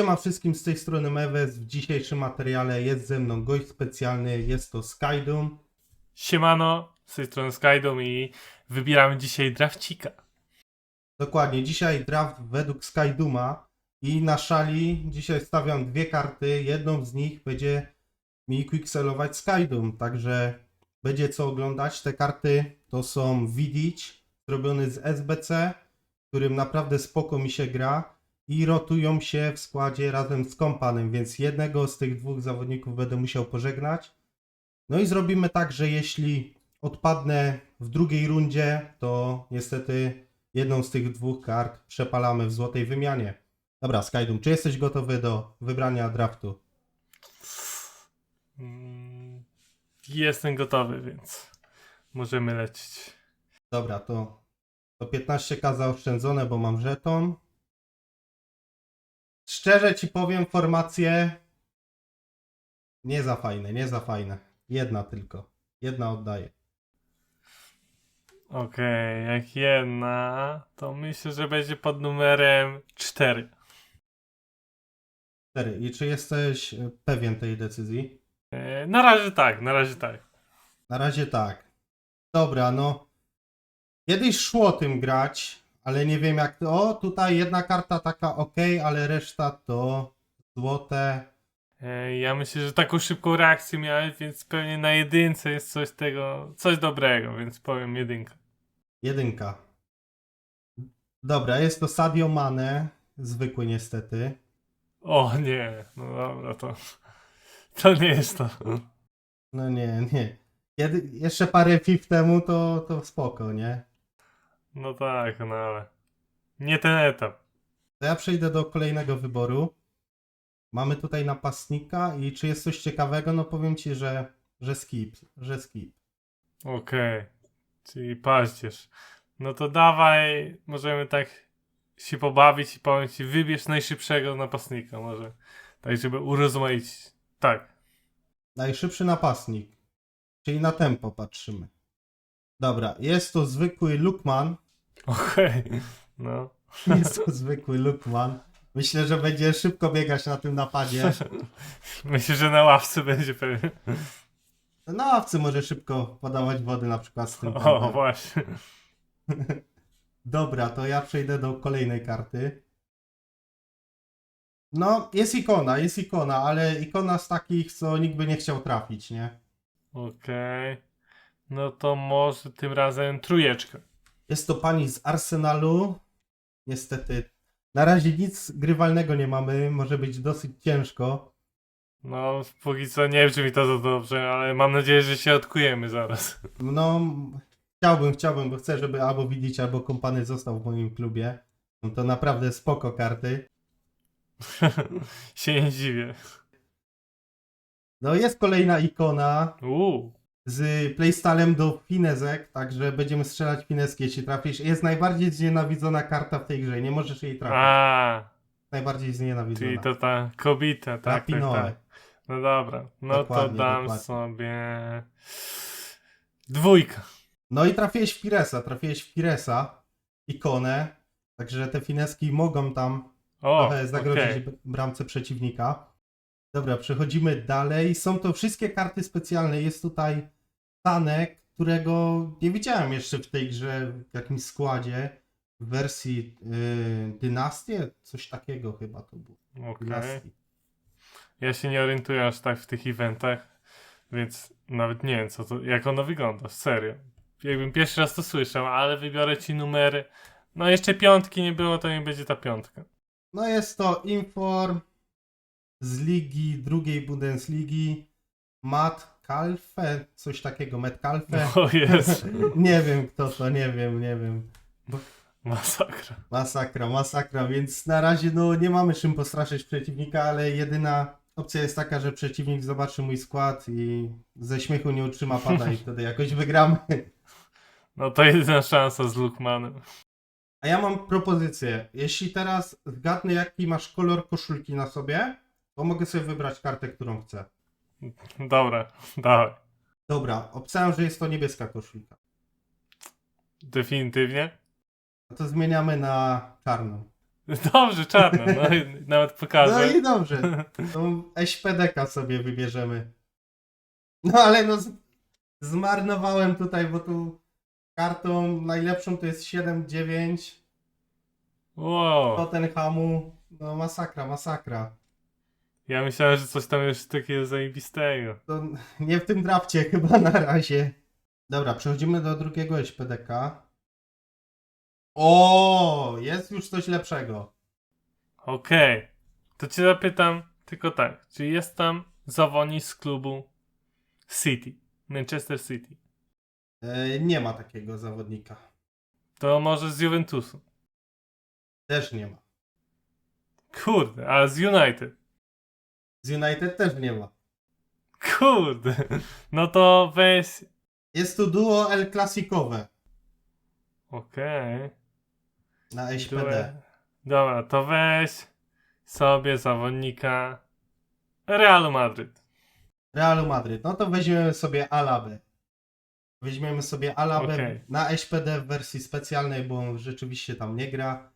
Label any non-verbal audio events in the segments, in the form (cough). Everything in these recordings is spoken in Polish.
Siema wszystkim z tej strony Mewes. W dzisiejszym materiale jest ze mną gość specjalny, jest to Skydum. Siemano, z tej strony Skydom i wybieramy dzisiaj drafcika. Dokładnie, dzisiaj draft według Skyduma i na szali dzisiaj stawiam dwie karty. Jedną z nich będzie mi quickselować Skydum, także będzie co oglądać. Te karty to są Vidic, zrobiony z SBC, którym naprawdę spoko mi się gra i rotują się w składzie razem z kompanem, więc jednego z tych dwóch zawodników będę musiał pożegnać. No i zrobimy tak, że jeśli odpadnę w drugiej rundzie, to niestety jedną z tych dwóch kart przepalamy w złotej wymianie. Dobra, Skydum, czy jesteś gotowy do wybrania draftu? Mm, Jestem gotowy, więc możemy lecieć. Dobra, to, to 15k zaoszczędzone, bo mam żeton. Szczerze ci powiem, formacje nie za fajne, nie za fajne. Jedna tylko. Jedna oddaję. Okej, jak jedna, to myślę, że będzie pod numerem 4. Cztery. I czy jesteś e, pewien tej decyzji? E, Na razie tak, na razie tak. Na razie tak. Dobra, no. Kiedyś szło tym grać, ale nie wiem jak to. O, tutaj jedna karta taka ok, ale reszta to złote. E, Ja myślę, że taką szybką reakcję miałeś, więc pewnie na jedynce jest coś tego, coś dobrego, więc powiem jedynka. Jedynka. Dobra, jest to Sadio Mane. Zwykły niestety. O nie, no dobra, to, to nie jest to. No nie, nie. Jeszcze parę FIF temu to, to spoko, nie? No tak, no ale nie ten etap. To ja przejdę do kolejnego wyboru. Mamy tutaj napastnika i czy jest coś ciekawego? No powiem ci, że, że skip, że skip. Okej, czyli paździerz. No to dawaj, możemy tak się pobawić i powiem ci, wybierz najszybszego napastnika, może. Tak, żeby urozmaicić. Tak. Najszybszy napastnik. Czyli na tempo patrzymy. Dobra, jest to zwykły Lukman. Okej, no. Jest to zwykły Lukman. Myślę, że będzie szybko biegać na tym napadzie. (laughs) Myślę, że na ławce będzie pewnie. Na ławce może szybko podawać wody na przykład z tym O, tempem. właśnie. (laughs) Dobra, to ja przejdę do kolejnej karty. No, jest ikona, jest ikona, ale ikona z takich, co nikt by nie chciał trafić, nie? Okej. No to może tym razem trójeczkę. Jest to pani z Arsenalu. Niestety, na razie nic grywalnego nie mamy, może być dosyć ciężko. No, póki co nie brzmi to za dobrze, ale mam nadzieję, że się odkujemy zaraz. No, chciałbym, chciałbym, bo chcę, żeby albo widzieć, albo kompany został w moim klubie. No to naprawdę spoko karty. (laughs) się nie dziwię. No, jest kolejna ikona. Uuu. Z playstylem do finezek, także będziemy strzelać fineski, jeśli trafisz. Jest najbardziej znienawidzona karta w tej grze, nie możesz jej trafić. A, Najbardziej znienawidzona. czyli to ta kobita, tak, tak, tak. No dobra, no to Dokładnie, dam dokładnie. sobie dwójka. No i trafiłeś w Piresa, trafiłeś w Piresa, ikonę, także te fineski mogą tam O, trochę zagrozić okej. bramce przeciwnika. Dobra, przechodzimy dalej. Są to wszystkie karty specjalne. Jest tutaj Tanek, którego nie widziałem jeszcze w tej grze w jakimś składzie. W wersji yy, Dynastie? Coś takiego chyba to było. Dynastii. Ja się nie orientuję aż tak w tych eventach, więc nawet nie wiem, co to, jak ono wygląda, serio. Jakbym pierwszy raz to słyszał, ale wybiorę ci numery. No jeszcze piątki nie było, to nie będzie ta piątka. No jest to Inform z ligi, drugiej Bundesligi. Matt Kalfe, coś takiego, Matt Kalfe. (laughs) O jest, nie wiem kto to, nie wiem, nie wiem. masakra. Masakra, masakra, więc na razie no nie mamy czym postraszyć przeciwnika, ale jedyna opcja jest taka, że przeciwnik zobaczy mój skład i ze śmiechu nie utrzyma pada i wtedy jakoś wygramy. No to jedyna szansa z Lukmanem. A ja mam propozycję. Jeśli teraz zgadnę jaki masz kolor koszulki na sobie, to mogę sobie wybrać kartę, którą chcę. Dobra, dawaj. Dobra, obstałem, że jest to niebieska koszulka. Definitywnie. No to zmieniamy na czarną. (laughs) Dobrze, czarno, no nawet No pokażę. i dobrze. Tą SPDK sobie wybierzemy. No ale no zmarnowałem tutaj, bo tu kartą najlepszą to jest 7-9 Wow. Tottenhamu. No masakra, masakra. Ja myślałem, że coś tam jest takiego zajebistego. To nie w tym drafcie (laughs) chyba na razie. Dobra, przechodzimy do drugiego SPDK. O, jest już coś lepszego. Okej. To cię zapytam tylko tak. Czy jest tam zawodnik z klubu City? Manchester City. E, nie ma takiego zawodnika. To może z Juventusu. Też nie ma. Kurde, a z United. Z United też nie ma. Kurde. No to weź. Jest tu duo El Clasicowe Okej. na SPD. Dobra. To weź sobie zawodnika Realu Madryt. Realu Madryt. No to weźmiemy sobie Alabę. Weźmiemy sobie Alabę Okej. na SPD w wersji specjalnej, bo on rzeczywiście tam nie gra,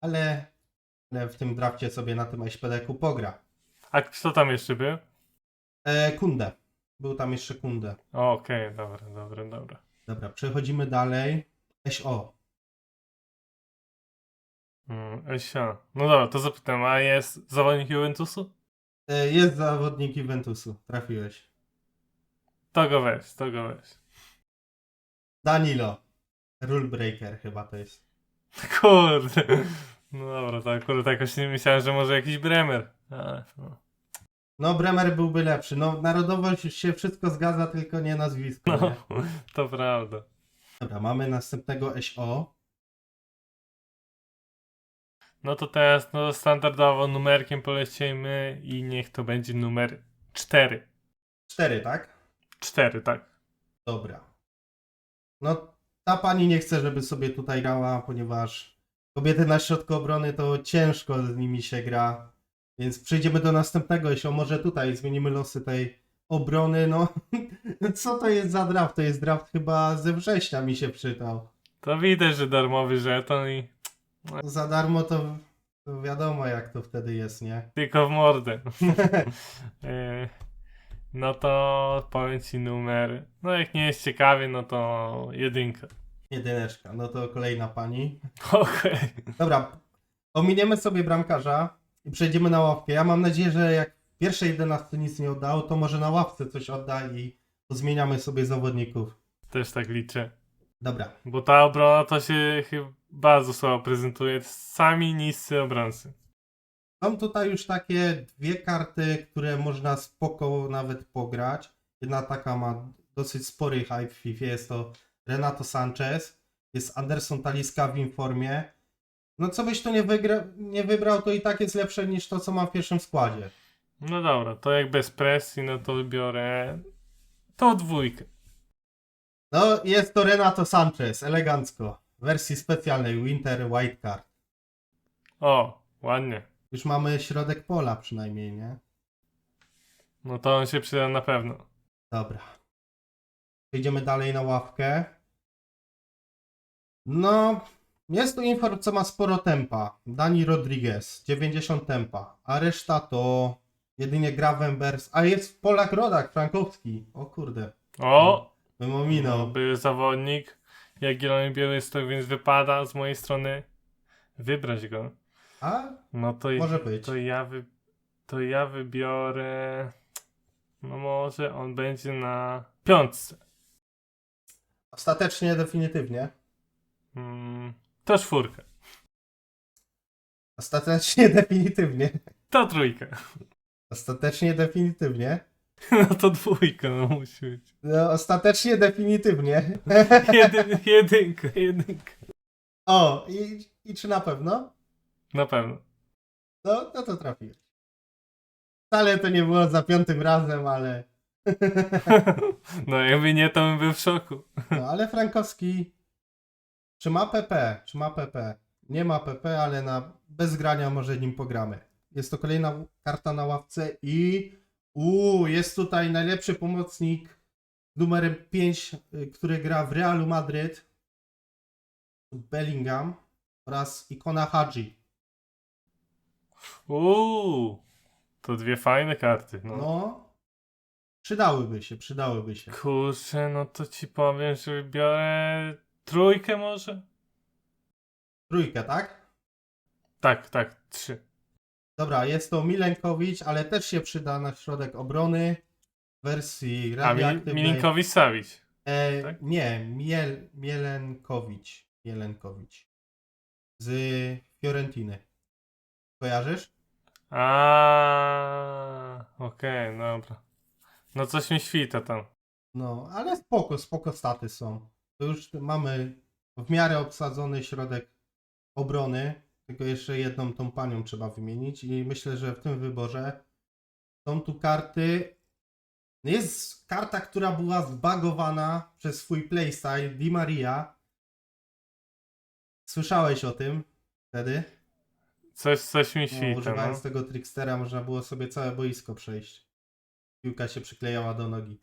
ale, ale w tym drafcie sobie na tym SPD-ku pogra. A kto tam jeszcze był? E, Kunde. Był tam jeszcze Kunde. Okej, dobra, dobra, dobra. Dobra, przechodzimy dalej. SO. Mm, Esia. No dobra, to zapytam, a jest zawodnik Juventusu? E, jest zawodnik Juventusu. Trafiłeś. To go weź, to go weź. Danilo. Rule breaker chyba to jest. (laughs) Kurde. No dobra, to akurat jakoś nie myślałem, że może jakiś Bremer. Ale, no. No, Bremer byłby lepszy. No, narodowość się wszystko zgadza, tylko nie nazwisko. Nie? no, (laughs) to prawda. Dobra, mamy następnego SO. No to teraz no, standardowo numerkiem polecimy i niech to będzie numer 4. 4, tak? 4, tak. Dobra. No, ta pani nie chce, żeby sobie tutaj grała, ponieważ kobiety na środku obrony to ciężko z nimi się gra. Więc przejdziemy do następnego, jeśli może tutaj zmienimy losy tej obrony. No, (laughs) co to jest za draft? To jest draft chyba ze września mi się przydał. To widać, że darmowy żeton i Za darmo to, to wiadomo, jak to wtedy jest, nie? tylko w mordę. (laughs) E, no to powiem ci numer. No jak nie jest ciekawie, no to jedynka. Jedyneczka. No to kolejna pani. Okej. Dobra, ominiemy sobie bramkarza i przejdziemy na ławkę. Ja mam nadzieję, że jak w pierwszej 11 nic nie oddał, to może na ławce coś odda i zmieniamy sobie zawodników. Też tak liczę. Dobra, Bo ta obrona to się chyba bardzo słabo prezentuje. Sami niscy obrońcy. są tutaj już takie dwie karty, które można spoko nawet pograć. Jedna taka ma dosyć spory hype w FIFA, jest to Renato Sanchez, jest Anderson Taliska w informie. No co byś tu nie, wygra- nie wybrał, to i tak jest lepsze niż to, co ma w pierwszym składzie. No dobra, to jak bez presji, no to wybiorę tą dwójkę. No, jest to Renato Sanchez, elegancko. W wersji specjalnej Winter White Card. O, ładnie. Już mamy środek pola przynajmniej, nie? No to on się przyda na pewno. Dobra. Przejdziemy dalej na ławkę. No, jest tu inform, co ma sporo tempa. Dani Rodriguez, 90 tempa. A reszta to jedynie Gravenbergs. A jest Polak Rodak, Frankowski. O kurde, O! bym ominął. był zawodnik Jagiellonii Białystok, więc wypada z mojej strony wybrać go. A, No to, Może być. to ja wy, to ja wybiorę no może on będzie na piątce. ostatecznie, definitywnie. Mm, to czwórkę. Ostatecznie, (laughs) definitywnie. To trójkę. Ostatecznie, definitywnie. (laughs) No to dwójka, no musi być. No, ostatecznie, definitywnie. (laughs) Jedyn, jedynka, jedynka. O, i, i czy na pewno? Na pewno. No, no to trafiłeś. Wcale to nie było za piątym razem, ale... No jakby nie, to bym był w szoku. No, ale Frankowski... Czy ma PP? Czy ma PP? Nie ma PP, ale na bez grania może nim pogramy. Jest to kolejna karta na ławce i... Uuu, jest tutaj najlepszy pomocnik numerem 5, y, który gra w Realu Madryt. Bellingham oraz Ikona Hadji. Uuu, to dwie fajne karty. No. No. Przydałyby się, przydałyby się. Kurczę, no to ci powiem, że wybiorę trójkę może? Trójkę, tak? Tak, tak, trzy. Dobra, jest to Milenkowicz, ale też się przyda na środek obrony w wersji A radioaktywnej. Milinkowicz Savić. E, tak? Nie, Miel, Mielenkowicz. Mielenkowicz. Z Fiorentiny. Kojarzysz? A, okej, dobra. No coś mi świta tam. No, ale spoko, spoko staty są. To już mamy w miarę obsadzony środek obrony, tylko jeszcze jedną tą panią trzeba wymienić i myślę, że w tym wyborze są tu karty. Jest karta, która była zbagowana przez swój playstyle, Di Maria. Słyszałeś o tym wtedy? Coś, coś mi No, świta, używając no. tego trickstera można było sobie całe boisko przejść. Piłka się przyklejała do nogi.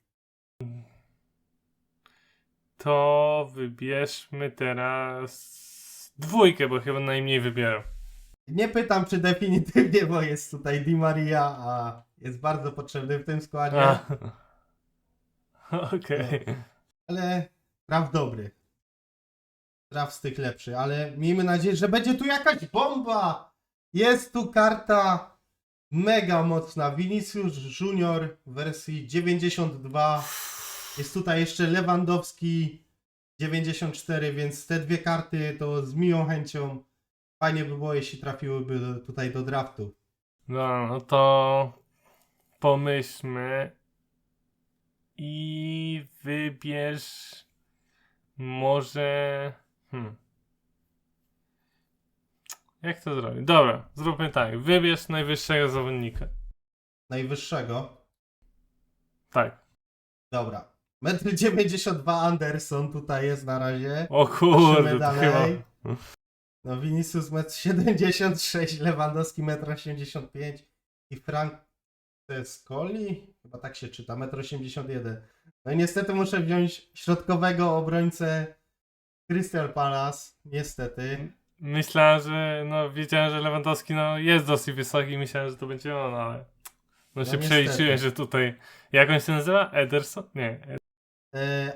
To wybierzmy teraz dwójkę, bo chyba najmniej wybieram. Nie pytam, czy definitywnie, bo jest tutaj Di Maria, a jest bardzo potrzebny w tym składzie. (laughs) Okej. ale traf dobry. Traf z tych lepszy, ale miejmy nadzieję, że będzie tu jakaś bomba! Jest tu karta mega mocna. Vinicius Junior w wersji 92. Jest tutaj jeszcze Lewandowski 94, więc te dwie karty to z miłą chęcią fajnie by było, jeśli trafiłyby do, tutaj do draftu. No, no to pomyślmy i wybierz może. Hmm. Jak to zrobić? Dobra, zróbmy tak. Wybierz najwyższego zawodnika. Najwyższego. Tak. Dobra. 1,92 m Anderson tutaj jest na razie. O kurde, to dalej. chyba. No Vinicius 1,76 m, Lewandowski 1,85 m i Frank Scoli? Chyba tak się czyta, 1,81 m. No i niestety muszę wziąć środkowego obrońcę Crystal Palace. Niestety. Myślałem, że no wiedziałem, że Lewandowski no, jest dosyć wysoki myślałem, że to będzie on, ale. No, No się niestety. przeliczyłem, że tutaj. Jak on się nazywa? Ederson? Nie,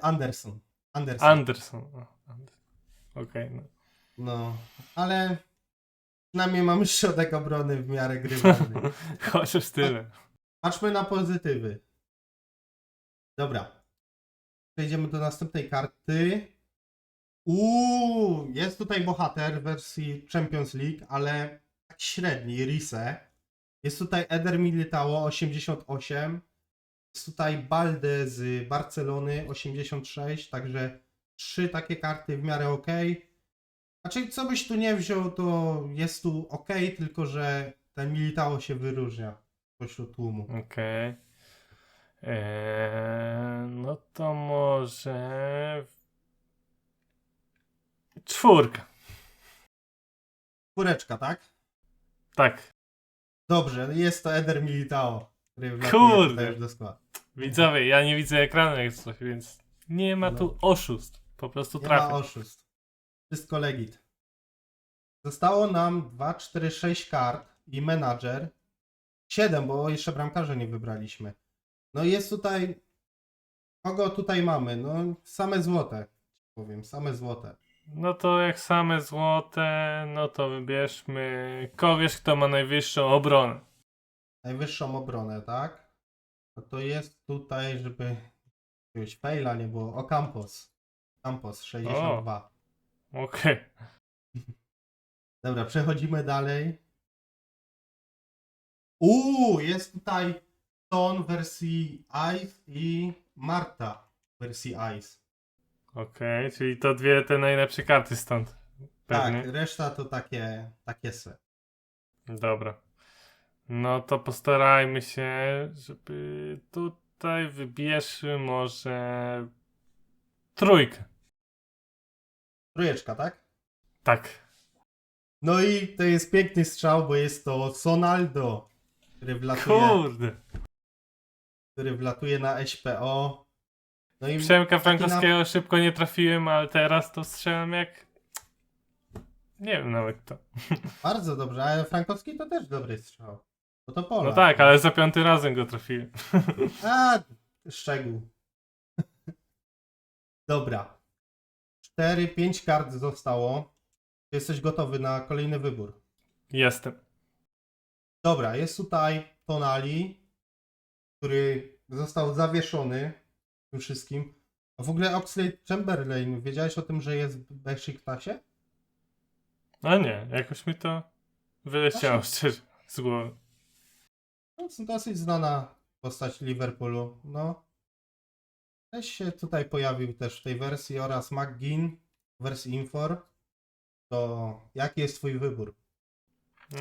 Anderson. Anderson. Anderson. Anderson. Okej, no. no, ale przynajmniej mamy środek obrony w miarę grywalny. (laughs) Chociaż tyle. Patrzmy na pozytywy. Dobra. Przejdziemy do następnej karty. Uuu, jest tutaj bohater w wersji Champions League, ale tak średni, Rise. Jest tutaj Eder Militao 88. Jest tutaj Balde z Barcelony 86, także trzy takie karty w miarę ok. Znaczy, co byś tu nie wziął, to jest tu ok, tylko że ten Militao się wyróżnia pośród tłumu. Okej. Eee, no to może. Czwórka. Czwóreczka, tak? Tak. Dobrze, jest to Eder Militao, który Kurde. już do. Widzowie, ja nie widzę ekranu jak coś, więc nie ma No. tu oszustw. Po prostu Nie ma oszustw. Wszystko legit. Zostało nam 2, 4, 6 kart i menadżer. 7, bo jeszcze bramkarza nie wybraliśmy. No i jest tutaj... Kogo tutaj mamy? No same złote. Powiem, same złote. No to jak same złote, no to wybierzmy kogoś, kto ma najwyższą obronę. Najwyższą obronę, tak? No to jest tutaj, żeby jakiegoś faila nie było. O Campos. Campos 62. Okej. (laughs) Dobra, przechodzimy dalej. Uuu, jest tutaj Ton wersji Ice i Marta wersji Ice. Okej, czyli to dwie te najlepsze karty stąd. Pewnie. Tak, reszta to takie, takie se. Dobra. No to postarajmy się, żeby tutaj wybierzmy może trójkę. Trójeczka, tak? Tak. No i to jest piękny strzał, bo jest to Sonaldo, który wlatuje, Kurde. który wlatuje na SPO. No i Przemka Frankowskiego szybko nie trafiłem, ale teraz to strzelam jak Nie wiem nawet to. (laughs) Bardzo dobrze, ale Frankowski to też dobry strzał. Bo to Polak. No tak, ale za piąty razem go trafiłem. A, szczegół. Dobra. 4-5 kart zostało. Jesteś gotowy na kolejny wybór. Jestem. Dobra, jest tutaj Tonali, który został zawieszony w tym wszystkim. A w ogóle Oxlade Chamberlain, wiedziałeś o tym, że jest w Besiktasie? A nie, jakoś mi to wyleciało szczerze z głowy. To jest dosyć znana postać Liverpoolu. No. Też się tutaj pojawił też w tej wersji oraz McGinn w wersji Infor. To jaki jest twój wybór?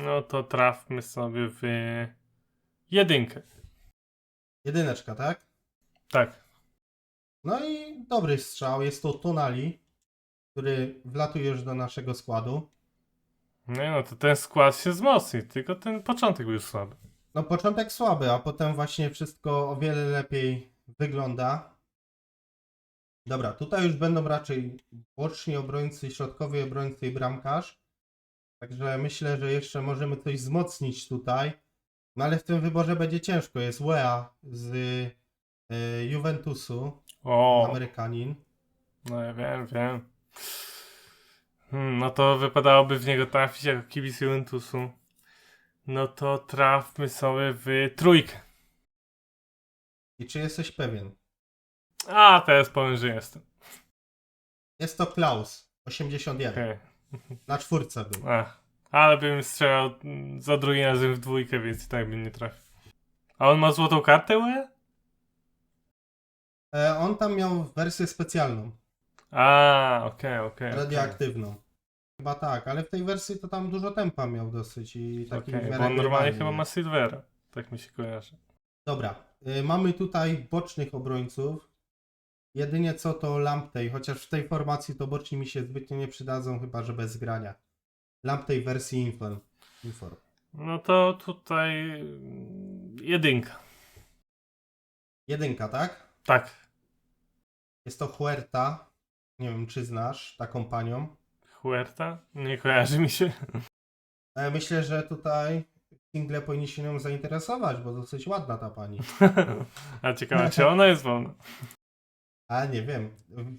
No to trafmy sobie w jedynkę. Jedyneczka, tak? Tak. No i dobry strzał. Jest to Tonali, który wlatuje już do naszego składu. No, no to ten skład się wzmocni, tylko ten początek był słaby. No początek słaby, a potem właśnie wszystko o wiele lepiej wygląda. Dobra, tutaj już będą raczej boczni obrońcy, środkowy obrońcy i bramkarz. Także myślę, że jeszcze możemy coś wzmocnić tutaj. No ale w tym wyborze będzie ciężko. Jest Wea z y, Juventusu, O, Amerykanin. no ja wiem, wiem. Hmm, no to wypadałoby w niego trafić jako kibic Juventusu. No to trafmy sobie w trójkę. I czy jesteś pewien? A, teraz powiem, że jestem. Jest to Klaus, 81. Okej. Na czwórce był. Ach, ale bym strzelał za drugim razem w dwójkę, więc i tak bym nie trafił. A on ma złotą kartę, UE? E, on tam miał wersję specjalną. A, okej, okej. okej. radioaktywną. Chyba tak, ale w tej wersji to tam dużo tempa miał dosyć i taki w miarę bo on normalnie grywalny chyba ma. Silvera. Tak mi się kojarzy. Dobra, y, mamy tutaj bocznych obrońców. Jedynie co to Lamptey, chociaż w tej formacji to boczni mi się zbytnio nie przydadzą, chyba że bez grania. Lamptey wersji Inform. Inform. No to tutaj mm, jedynka. Jedynka, tak? Tak. Jest to Huerta. Nie wiem, czy znasz taką panią. Huerta? Nie kojarzy mi się. E, Myślę, że tutaj single powinni się nią zainteresować, bo dosyć ładna ta pani. (laughs) A ciekawe, czy ona jest wolna? A nie wiem,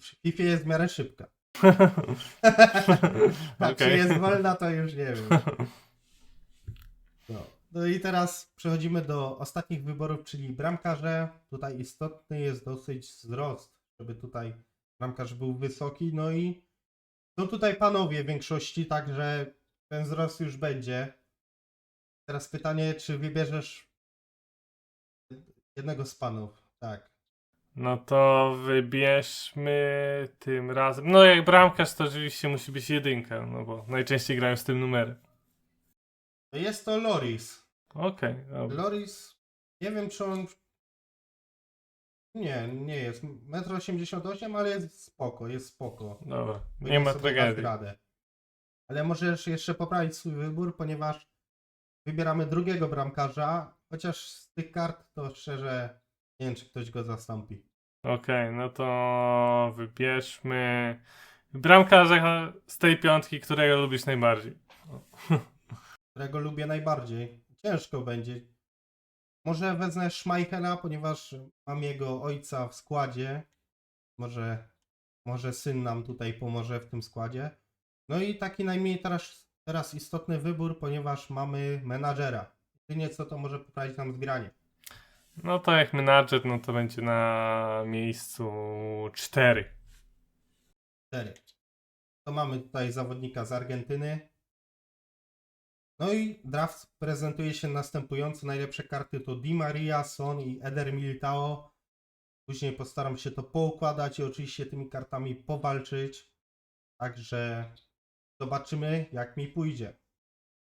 w FIFA jest w miarę szybka. (laughs) A czy jest wolna, to już nie wiem. (laughs) No. no i teraz przechodzimy do ostatnich wyborów, czyli bramkarze. Tutaj istotny jest dosyć wzrost, żeby tutaj bramkarz był wysoki. No i są tutaj panowie w większości, także ten wzrost już będzie. Teraz pytanie, czy wybierzesz jednego z panów? Tak. No to wybierzmy tym razem. No jak bramkarz to oczywiście musi być jedynka, no bo najczęściej grają z tym numerem. No Jest to Loris. Okej, dobra. Loris, nie wiem czy on. Nie, nie jest. 1,88 m, ale jest spoko, jest spoko. Dobra, nie ma sobie dać tragedii. radę. Ale możesz jeszcze poprawić swój wybór, ponieważ wybieramy drugiego bramkarza, chociaż z tych kart to szczerze nie wiem, czy ktoś go zastąpi. Okej, no to wybierzmy bramkarza z tej piątki, którego lubisz najbardziej. Którego lubię najbardziej. Ciężko będzie. Może wezmę Schmeichela, ponieważ mam jego ojca w składzie. Może, może syn nam tutaj pomoże w tym składzie. No i taki najmniej teraz, teraz istotny wybór, ponieważ mamy menadżera. Jedynie co to może poprawić nam zgranie. No to jak menadżer, no to będzie na miejscu 4. 4. To mamy tutaj zawodnika z Argentyny. No i draft prezentuje się następująco. Najlepsze karty to Di Maria, Son i Eder Militao. Później postaram się to poukładać i oczywiście tymi kartami powalczyć. Także zobaczymy jak mi pójdzie.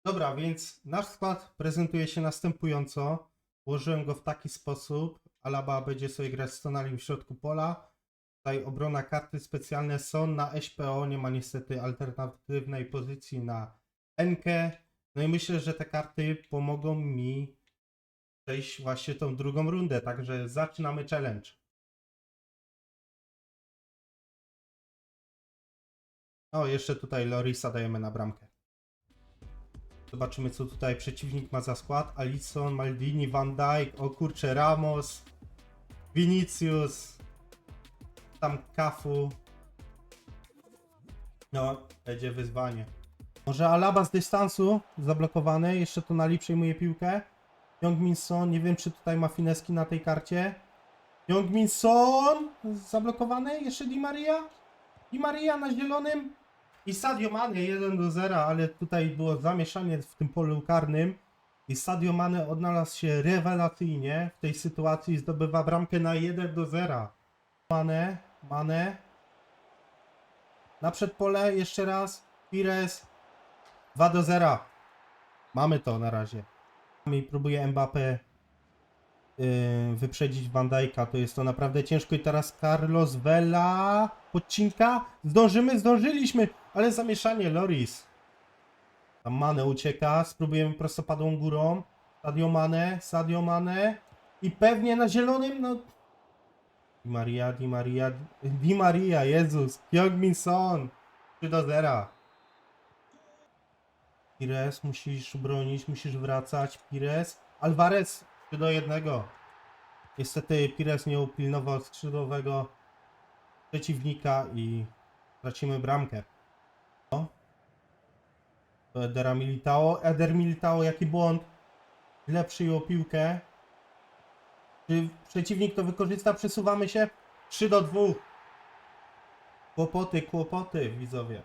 Dobra, więc nasz skład prezentuje się następująco. Ułożyłem go w taki sposób. Alaba będzie sobie grać z Tonali w środku pola. Tutaj obrona karty specjalne są na SPO, nie ma niestety alternatywnej pozycji na NK. No i myślę, że te karty pomogą mi przejść właśnie tą drugą rundę, także zaczynamy challenge. O, jeszcze tutaj Lorisa dajemy na bramkę. Zobaczymy, co tutaj przeciwnik ma za skład. Alisson, Maldini, Van Dijk, o kurcze, Ramos, Vinicius, tam Kafu. No, będzie wyzwanie. Może Alaba z dystansu zablokowany, jeszcze to Nali przejmuje piłkę. Young Son, nie wiem czy tutaj ma fineski na tej karcie. Young Son zablokowany, jeszcze Di Maria. Di Maria na zielonym. I Sadio Mane 1 do 0, ale tutaj było zamieszanie w tym polu karnym. I Sadio Mane odnalazł się rewelacyjnie w tej sytuacji, zdobywa bramkę na 1 do 0. Mane, Mane. Na przedpole jeszcze raz. Pires. 2 do 0. Mamy to na razie. I próbuje Mbappé yy, wyprzedzić Van. To jest to naprawdę ciężko. I teraz Carlos Vela. Podcinka. Zdążymy, zdążyliśmy. Ale zamieszanie Loris. Tam Mane ucieka. Spróbujemy prostopadłą górą. Sadio Mane, Sadio Mane. I pewnie na zielonym, no... Di Maria, Di Maria, Di Maria, Jezus. Hyung Son. 3 do 0. Pires, musisz bronić, musisz wracać. Pires. Alvarez 3 do 1. Niestety Pires nie upilnował skrzydłowego przeciwnika i tracimy bramkę. O. To Edera Militao. Eder Militao, jaki błąd. Źle przyjął piłkę. Czy przeciwnik to wykorzysta? Przesuwamy się. 3 do 2. Kłopoty, kłopoty, widzowie.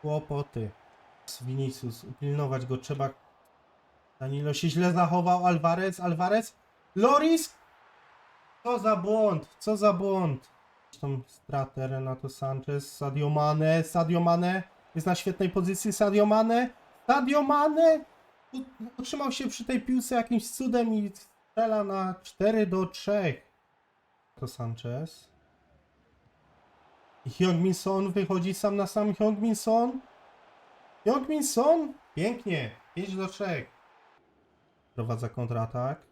Kłopoty. Vinicius, upilnować go trzeba. Danilo się źle zachował. Alvarez, Alvarez. Loris! Co za błąd, co za błąd. Tą stratę Renato Sanchez, Sadio Mane, Sadio Mane jest na świetnej pozycji, Sadio Mane, Sadio Mane utrzymał się przy tej piłce jakimś cudem i strzela na 4 do 3. To Sanchez. I Hyung Min Son wychodzi sam na sam Hyung Min Son. Hyung Min Son! Pięknie, 5 do 3. Prowadza kontratak.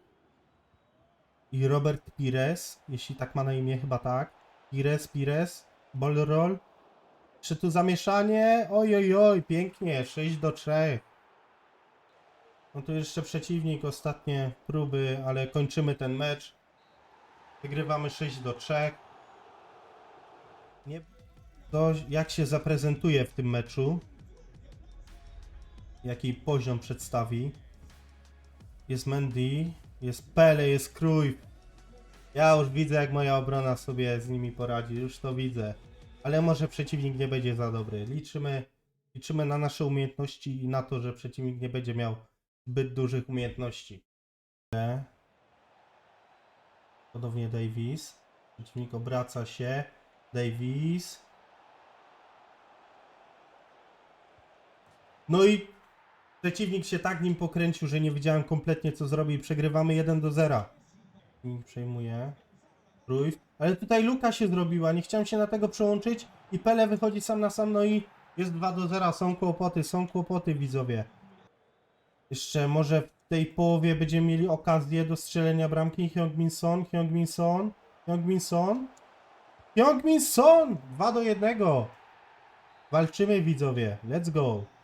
I Robert Pires, jeśli tak ma na imię, chyba tak. Pires, Pires, ball roll. Czy tu zamieszanie? Oj, oj, oj, pięknie, 6 do 3. No tu jeszcze przeciwnik, ostatnie próby, ale kończymy ten mecz. Wygrywamy 6 do 3. Nie... To jak się zaprezentuje w tym meczu. Jaki poziom przedstawi. Jest Mendy, jest Pele, jest Cruyff. Ja już widzę, jak moja obrona sobie z nimi poradzi, już to widzę. Ale może przeciwnik nie będzie za dobry. Liczymy, liczymy na nasze umiejętności i na to, że przeciwnik nie będzie miał zbyt dużych umiejętności. Podobnie Davis. Przeciwnik obraca się. Davis. No i przeciwnik się tak nim pokręcił, że nie wiedziałem kompletnie co zrobi i przegrywamy 1 do 0. I przejmuje. Cruyff. Ale tutaj luka się zrobiła, nie chciałem się na tego przełączyć i Pele wychodzi sam na sam, no i jest 2 do 0, są kłopoty, są kłopoty widzowie. Jeszcze może w tej połowie będziemy mieli okazję do strzelenia bramki Hyung Min Son, Hyung Min Son, Hyung Min Son. Hyung Min Son! 2 do 1. Walczymy widzowie, let's go.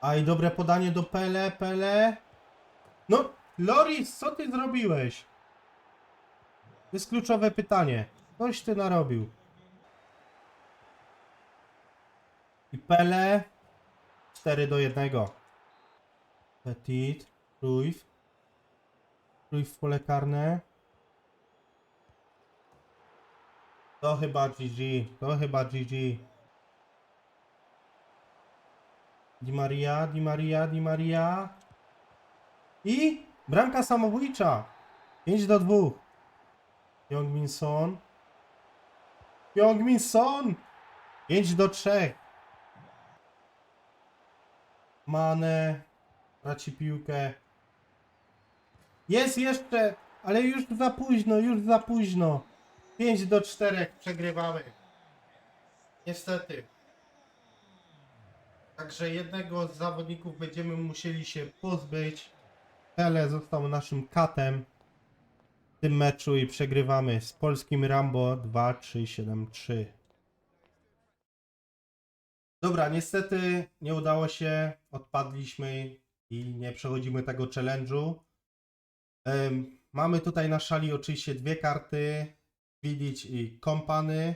A i dobre podanie do Pele, Pele. No, Loris, co ty zrobiłeś? To jest kluczowe pytanie. Coś ty narobił. I Pele. 4 do 1. Petit. Cruyff. Cruyff w pole karne. To chyba GG. To chyba GG. Di Maria, Di Maria, Di Maria. I bramka samobójcza. 5 do 2. Young Min Son. Young Min Son. 5 do 3. Mane. Traci piłkę. Jest jeszcze, ale już za późno, już za późno. 5 do 4 przegrywamy. Niestety. Także jednego z zawodników będziemy musieli się pozbyć. Pele został naszym katem. w tym meczu i przegrywamy z polskim Rambo 2-3-7-3. Dobra, niestety nie udało się, odpadliśmy i nie przechodzimy tego challenge'u. Em, mamy tutaj na szali oczywiście dwie karty, Widzić i Kompany.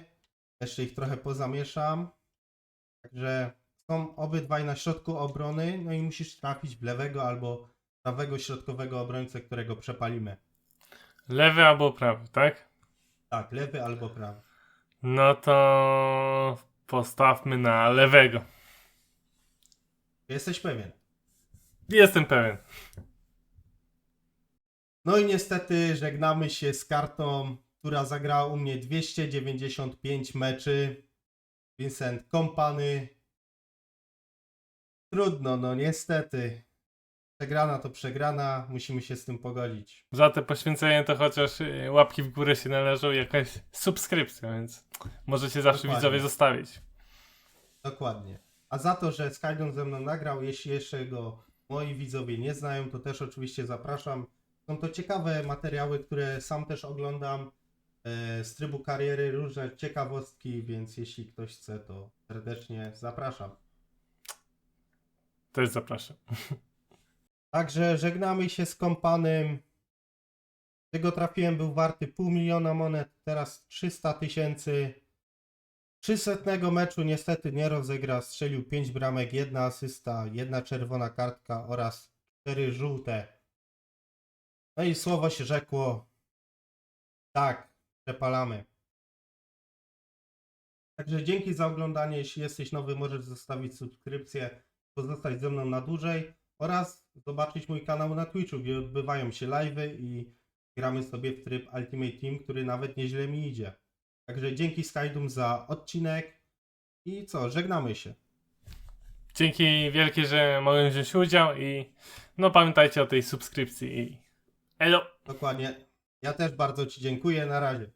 Jeszcze ich trochę pozamieszam. Także są obydwaj na środku obrony, no i musisz trafić w lewego albo prawego środkowego obrońcę, którego przepalimy. Lewy albo prawy, tak? Tak, lewy albo prawy. No to postawmy na lewego. Jesteś pewien? Jestem pewien. No i niestety żegnamy się z kartą, która zagrała u mnie 295 meczy. Vincent Kompany. Trudno, no niestety. Przegrana to przegrana, musimy się z tym pogodzić. Za te poświęcenie to chociaż y, łapki w górę się należą jakaś subskrypcja, więc możecie zawsze Dokładnie. widzowie zostawić. Dokładnie. A za to, że Skydon ze mną nagrał, jeśli jeszcze go moi widzowie nie znają, to też oczywiście zapraszam. Są to ciekawe materiały, które sam też oglądam e, z trybu kariery, różne ciekawostki, więc jeśli ktoś chce, to serdecznie zapraszam. Też zapraszam. Także żegnamy się z kompanem. Tego trafiłem, był warty pół miliona monet, teraz 300 tysięcy. 300 meczu niestety nie rozegra, strzelił 5 bramek, jedna asysta, jedna czerwona kartka oraz 4 żółte. No i słowo się rzekło. Tak, przepalamy. Także dzięki za oglądanie. Jeśli jesteś nowy, możesz zostawić subskrypcję, pozostać ze mną na dłużej oraz zobaczyć mój kanał na Twitchu, gdzie odbywają się live'y i gramy sobie w tryb Ultimate Team, który nawet nieźle mi idzie. Także dzięki Skydum za odcinek i co, żegnamy się. Dzięki wielkie, że mogłem wziąć udział i no pamiętajcie o tej subskrypcji i elo! Dokładnie. Ja też bardzo Ci dziękuję. Na razie.